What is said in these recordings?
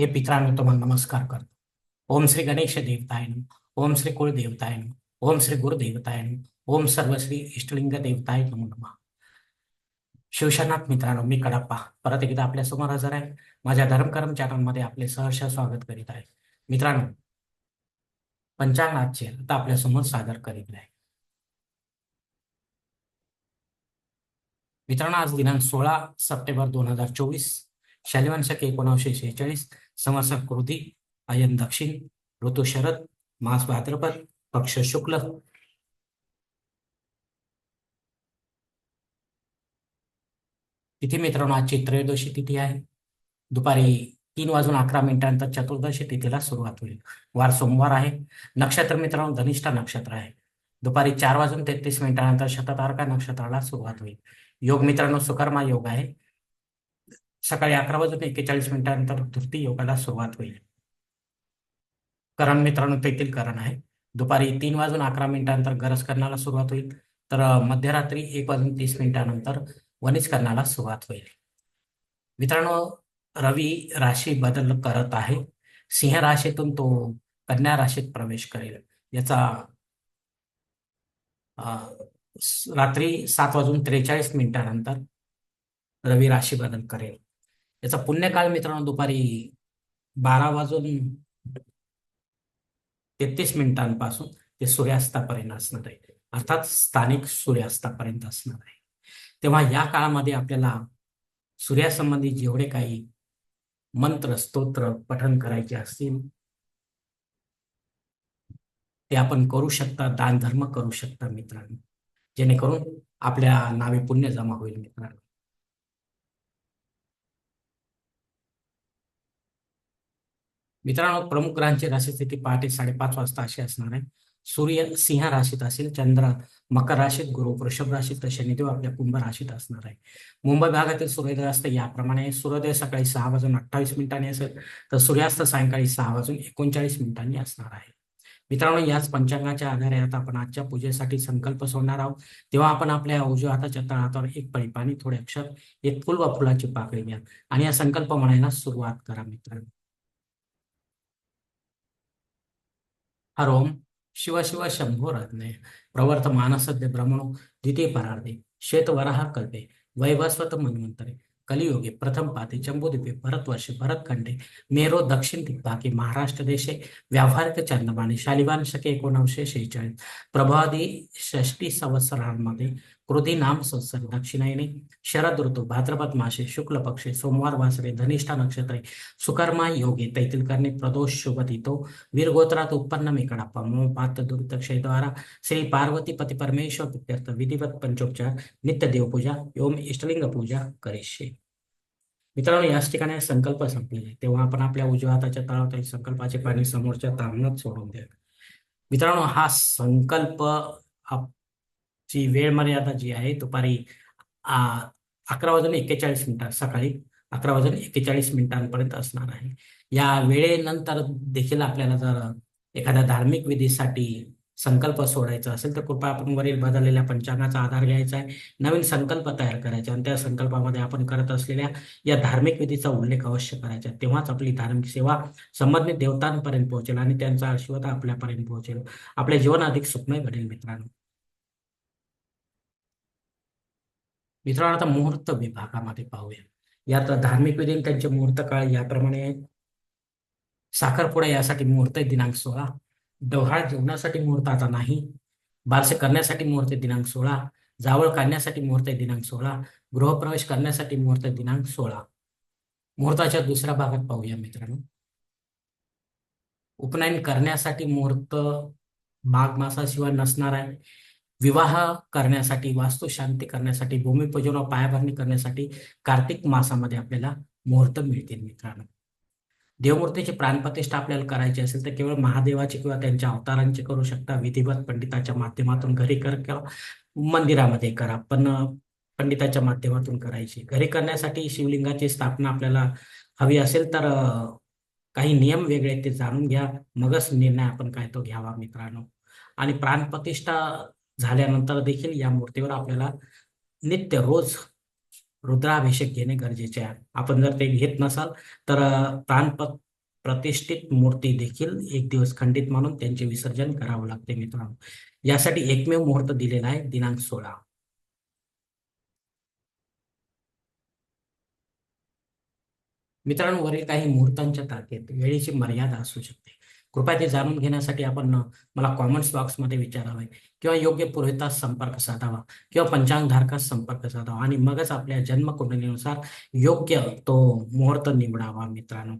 हे पित्रांनो तुम्हाला नमस्कार करतो. ओम श्री गणेश देवताय ओम श्री कुळ देवताय ओम श्री गुरु देवताय नमः. ओम सर्वश्री इष्टलिंग देवताय नमो शिवशनाथ मित्रांनो मी कडप्पा. परत एकदा आपल्यासमोर हजर आहे. माझ्या धर्मकर्म चॅनलमध्ये आपले सहर्ष स्वागत करीत आहे. मित्रांनो पंचांगाचे आता आपल्यासमोर सादर करीत आहे. मित्रांनो आज दिनांक सोळा सप्टेंबर दोन हजार चोवीस शालिवान एकोणविशे एकोणीसशे शेहेचाळीस समर्सक कृती अयन दक्षिण ऋतू शरद मास भाद्रपद पक्ष शुक्ल. तिथी मित्रांनो आजची त्रयोदशी तिथी आहे. दुपारी तीन वाजून अकरा मिनिटांनंतर चतुर्दशी तिथीला सुरुवात होईल. वार सोमवार आहे. नक्षत्र मित्रांनो धनिष्ठा नक्षत्र आहे. दुपारी चार वाजून तेहतीस मिनिटांनंतर शततारका नक्षत्राला सुरुवात होईल. योग मित्रांनो सुकर्मा योग आहे. सकाळी अकरा वाजून एक्केचाळीस मिनिटानंतर धृती योगाला सुरुवात होईल. करण मित्रांनो तेथील करण आहे. दुपारी तीन वाजून अकरा मिनिटानंतर गरज करण्याला सुरुवात होईल. तर मध्यरात्री एक वाजून तीस मिनिटानंतर वनिज करण्याला सुरुवात होईल. मित्रांनो रवी राशी बदल करत आहे. सिंह राशीतून तो कन्या राशीत प्रवेश करेल. याचा रात्री सात वाजून त्रेचाळीस मिनिटानंतर रवी राशी बदल करेल. याचा पुण्यकाळ मित्रांनो दुपारी बारा वाजून तेहतीस मिनिटांपासून ते सूर्यास्तापर्यंत असणार आहे. अर्थात स्थानिक सूर्यास्तापर्यंत असणार आहे. तेव्हा या काळामध्ये आपल्याला सूर्यासंबंधी जेवढे काही मंत्र स्तोत्र पठन करायचे असतील ते आपण करू शकता दानधर्म करू शकता मित्रांनो. जेणेकरून आपल्या नावे पुण्य जमा होईल मित्रांनो. मित्रांनो प्रमुख ग्रहांची राशीस्थिती पहाटे साडेपाच वाजता अशी असणार आहे. सूर्य सिंह राशीत असेल चंद्र मकर राशीत गुरु वृषभ राशीत तर शनिदेव आपल्या कुंभ राशीत असणार आहे. मुंबई भागातील सूर्योदय याप्रमाणे सूर्योदय सकाळी सहा वाजून अठ्ठावीस मिनिटांनी असेल तर सूर्यास्त सायंकाळी सहा वाजून एकोणचाळीस मिनिटांनी असणार आहे. मित्रांनो याच पंचांगाच्या आधारे आता आपण आजच्या पूजेसाठी संकल्प सोडणार आहोत. तेव्हा आपण आपल्या उजव्या हाताच्या तळहातावर एक पळी पाणी थोडे अक्षर एक फुल व फुलाची पाकळी घ्या. आणि या संकल्प म्हणायला सुरुवात करा मित्रांनो. हरोम शिव शिव शंभो रत्ने। प्रवर्त मानसद्य ब्रह्मणो द्वितीय परार्धे। श्वेत वराह कल्पे। वैवस्वत मन्वंतरे कलियुगे प्रथम पाते। जम्बूद्वीपे भरतवर्षे भरतखंडे मेरो दक्षिण दिग्भागे महाराष्ट्र देशे। व्यावहारिक चंद्रमाने शालिवान शके एकोणीसशे शेहेचाळीस। प्रभादी षष्टी संवत्सरांमध्ये कृती नाम संसर्ग दक्षिणायने शरद ऋतू भाद्रपद मासे शुक्ल पक्षे सोमवार वासरे धनिष्ठा नक्षत्रे सुकर्मा योगे तैतील करणे प्रदोष शुभदितो वीरगोत्रात उत्पन्न मी कडाप्पा मम पात्र दुरितक्षयद्वारा श्री पार्वती पती परमेश्वर प्रित्यर्थ विधिवत पंचोपचार नित्य देवपूजा ओम इष्टलिंग पूजा करिष्ये. मित्रांनो याच ठिकाणी संकल्प संपलेले तेव्हा आपण आपल्या उजव्या हाताच्या तळावर संकल्पाचे पाणी समोरच्या तांबणात सोडून द्या मित्रांनो हा संकल्प ची वेळ मर्यादा जी आहे दुपारी अकरा वाजून एक्केचाळीस मिनिटां सकाळी अकरा वाजून एक्केचाळीस मिनिटांपर्यंत असणार आहे. या वेळेनंतर देखील आपल्याला जर एखाद्या धार्मिक विधीसाठी संकल्प सोडायचा असेल तर कृपया आपण वरील बदललेल्या पंचांगाचा आधार घ्यायचा आहे. नवीन संकल्प तयार करायचा आणि त्या संकल्पामध्ये आपण करत असलेल्या या धार्मिक विधीचा उल्लेख अवश्य करायचा. तेव्हाच आपली धार्मिक सेवा संबंधित देवतांपर्यंत पोहोचेल आणि त्यांचा आशीर्वाद आपल्यापर्यंत पोहोचेल. आपले जीवन अधिक सुखमय घडेल मित्रांनो. मित्रांनो आता मुहूर्त विभागामध्ये पाहूया. यात धार्मिक विधी त्यांचे मुहूर्त काळ याप्रमाणे आहेत साखरपुडा यासाठी मुहूर्त दिनांक सोळा. डोहाळ जेवणासाठी मुहूर्त आता नाही. बारसे करण्यासाठी मुहूर्त दिनांक सोळा. जावळ काढण्यासाठी मुहूर्त दिनांक सोळा. गृहप्रवेश करण्यासाठी मुहूर्त दिनांक सोळा. मुहूर्ताच्या दुसऱ्या भागात पाहूया मित्रांनो. उपनयन करण्यासाठी मुहूर्त माघ मासाशिवाय नसणार आहे. विवाह करण्यासाठी वास्तुशांती करण्यासाठी भूमिपूजन व पायाभरणी करण्यासाठी कार्तिक मासामध्ये आपल्याला मुहूर्त मिळतील मित्रांनो. देवमूर्तीची प्राणप्रतिष्ठा आपल्याला करायची असेल तर केवळ महादेवाची किंवा त्यांच्या अवतारांची करू शकता. विधिवत पंडिताच्या माध्यमातून घरी कर किंवा मंदिरामध्ये करा. पण पंडिताच्या माध्यमातून करायची. घरी करण्यासाठी शिवलिंगाची स्थापना आपल्याला हवी असेल तर काही नियम वेगळे ते जाणून घ्या. मगच निर्णय आपण काय तो घ्यावा मित्रांनो. आणि प्राणप्रतिष्ठा झाल्यानंतर देखील या मूर्तीवर आपल्याला नित्य रोज रुद्राभिषेक घेणे गरजेचे आहे. आपण जर ते घेत नसाल तर प्राण प्रतिष्ठित मूर्ती देखील एक दिवस खंडित मानून त्यांचे विसर्जन करावं लागते मित्रांनो. यासाठी एकमेव मुहूर्त दिलेला आहे दिनांक सोळा. मित्रांनो वरील काही मुहूर्तांच्या तारखेत वेळेची मर्यादा असू शकते. कृपया ते जाणून घेण्यासाठी आपण मला कॉमेंट्स बॉक्समध्ये विचारावे. किंवा योग्य पुरोहितास संपर्क साधावा. किंवा पंचांगधारकास संपर्क साधावा. आणि मगच आपल्या जन्मकुंडलीनुसार योग्य तो मुहूर्त निवडावा मित्रांनो.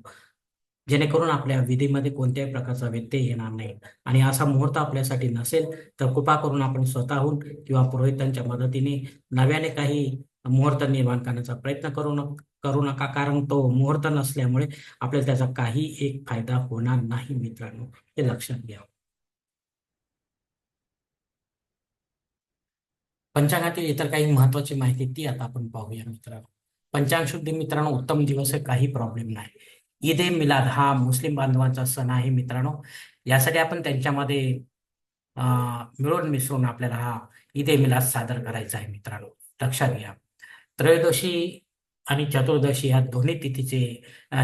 जेणेकरून आपल्या विधीमध्ये कोणत्याही प्रकारचा व्यत्यय येणार नाही. आणि असा मुहूर्त आपल्यासाठी नसेल तर कृपा करून आपण स्वतःहून किंवा पुरोहितांच्या मदतीने नव्याने काही मुहूर्त निर्माण करण्याचा प्रयत्न करू न करू नका. कारण तो मुहूर्त नसल्यामुळे आपल्याला त्याचा काही एक फायदा होणार नाही मित्रांनो. हे लक्षात घ्या. पंचांगातील इतर काही महत्वाची माहिती ती आता आपण पाहूया मित्रांनो. पंचांग शुद्धी मित्रांनो उत्तम दिवस आहे काही प्रॉब्लेम नाही. ईद ए मिलाद हा मुस्लिम बांधवांचा सण आहे मित्रांनो. यासाठी आपण त्यांच्यामध्ये मिळून मिसळून आपल्याला हा ईद ए मिलाद सादर करायचा आहे मित्रांनो. लक्षात घ्या. त्रयोदशी आणि चतुर्दशी या दोन्ही तिथीचे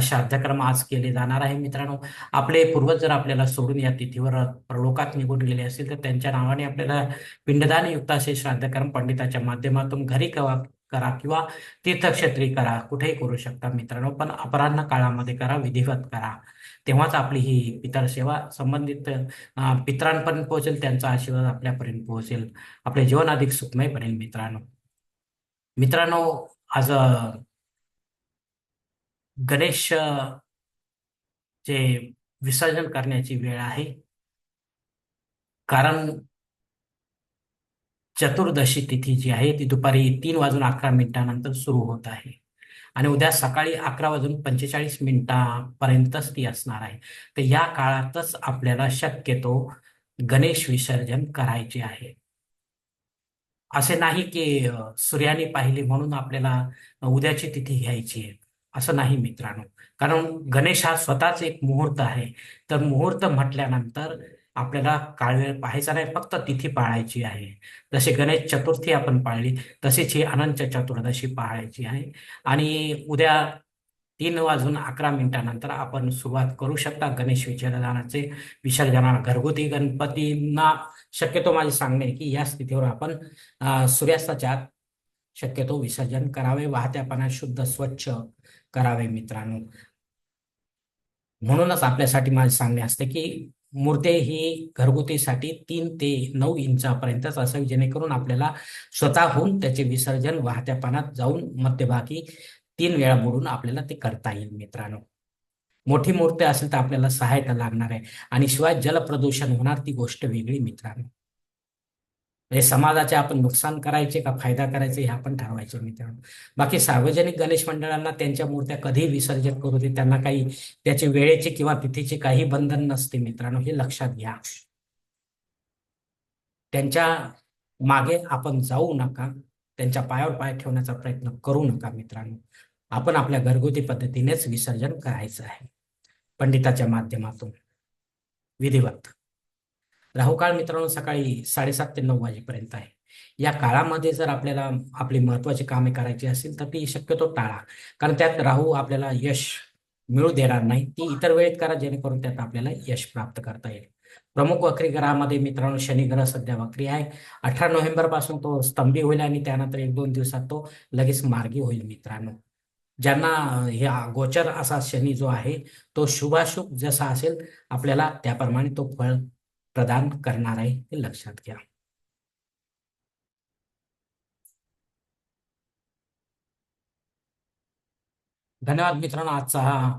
श्राद्धक्रम आज केले जाणार आहे मित्रांनो. आपले पूर्वज जर आपल्याला सोडून या तिथीवर प्रलोकात निघून गेले असतील तर त्यांच्या नावाने आपल्याला पिंडदान युक्त असे श्राद्धक्रम पंडिताच्या माध्यमातून घरी कवा करा किंवा तीर्थक्षेत्री करा कुठेही करू शकता मित्रांनो. पण अपराह्न काळामध्ये करा विधिवत करा. तेव्हाच आपली ही पितर सेवा संबंधित पितरांपर्यंत पोहोचेल त्यांचा आशीर्वाद आपल्यापर्यंत पोहोचेल. आपले जीवन अधिक सुखमय बनेल मित्रांनो. मित्रांनो आज गणेश चे विसर्जन करण्याची वेळ आहे. कारण चतुर्दशी तिथी जी आहे ती दुपारी तीन वाजून अकरा मिनिटानंतर सुरू होत आहे. आणि उद्या सकाळी अकरा वाजून पंचेचाळीस मिनिटापर्यंतच ती असणार आहे. तर या काळातच आपल्याला शक्यतो गणेश विसर्जन करायचे आहे. असे नाही की सूर्याने पाहिली म्हणून आपल्याला उद्याची तिथी घ्यायची आहे. असं नाही मित्रांनो. कारण गणेश हा स्वतःच एक मुहूर्त आहे. तर मुहूर्त म्हटल्यानंतर आपल्याला काळवेळ पाहायचा नाही फक्त तिथी पाळायची आहे. जसे गणेश चतुर्थी आपण पाळली तसेच ही अनंत चतुर्दशी पाळायची आहे. आणि उद्या तीन वाजून अकरा मिनिटानंतर आपण सुरुवात करू शकता. गणेश विसर्जनाचे विसर्जनाला घरगुती गणपतींना शक्यतो माझे सांगणे की या स्थितीवर आपण सूर्यास्ताच्या शक्यतो विसर्जन करावे वाहत्या पाण्यात शुद्ध स्वच्छ करावे मित्रांनो. म्हणूनच आपल्यासाठी माझे सांगणे असते की मूर्ती ही घरगुतीसाठी तीन ते नऊ इंचापर्यंतच असावी जेणेकरून आपल्याला स्वतःहून त्याचे विसर्जन वाहत्या पाण्यात जाऊन मध्यभागी तीन वेळा बुडून आपल्याला ते करता येईल मित्रांनो. मोठी मूर्ती असेल तर आपल्याला सहायता लागणार आहे. आणि शिवाय जलप्रदूषण होणार ती गोष्ट वेगळी मित्रांनो. म्हणजे समाजाचे आपण नुकसान करायचे का फायदा करायचे हे आपण ठरवायचे मित्रांनो. बाकी सार्वजनिक गणेश मंडळांना त्यांच्या मूर्त्या कधी विसर्जित करू दे त्यांना काही त्याची वेळेचे किंवा तिथीचे काही बंधन नसते मित्रांनो हे लक्षात घ्या. त्यांच्या मागे आपण जाऊ नका. त्यांच्या पायावर पाय ठेवण्याचा प्रयत्न करू नका मित्रांनो. आपण आपल्या घरगुती पद्धतीनेच विसर्जन करायचं आहे. पंडिताच्या माध्यमातून. विधिवत. राहुकाळ मित्रांनो सकाळी साडेसात ते नऊ वाजेपर्यंत आहे. या काळामध्ये जर आपल्याला आपली महत्वाची कामे करायची असेल तर ती शक्यतो टाळा. कारण त्यात राहू आपल्याला यश मिळू देणार नाही. ती इतर वेळेत करा जेणेकरून त्यात आपल्याला यश प्राप्त करता येईल. प्रमुख वक्री ग्रहामध्ये मित्रांनो शनी ग्रह सध्या वक्री आहे. अठरा नोव्हेंबरपासून तो स्तंभी होईल आणि त्यानंतर एक दोन दिवसात तो लगेच मार्गी होईल मित्रांनो. ज्यांना ह्या गोचर असा शनी जो आहे तो शुभाशुभ जसा असेल आपल्याला त्याप्रमाणे तो फळ प्रदान करणार आहे हे लक्षात घ्या. धन्यवाद मित्रांनो आजचा हा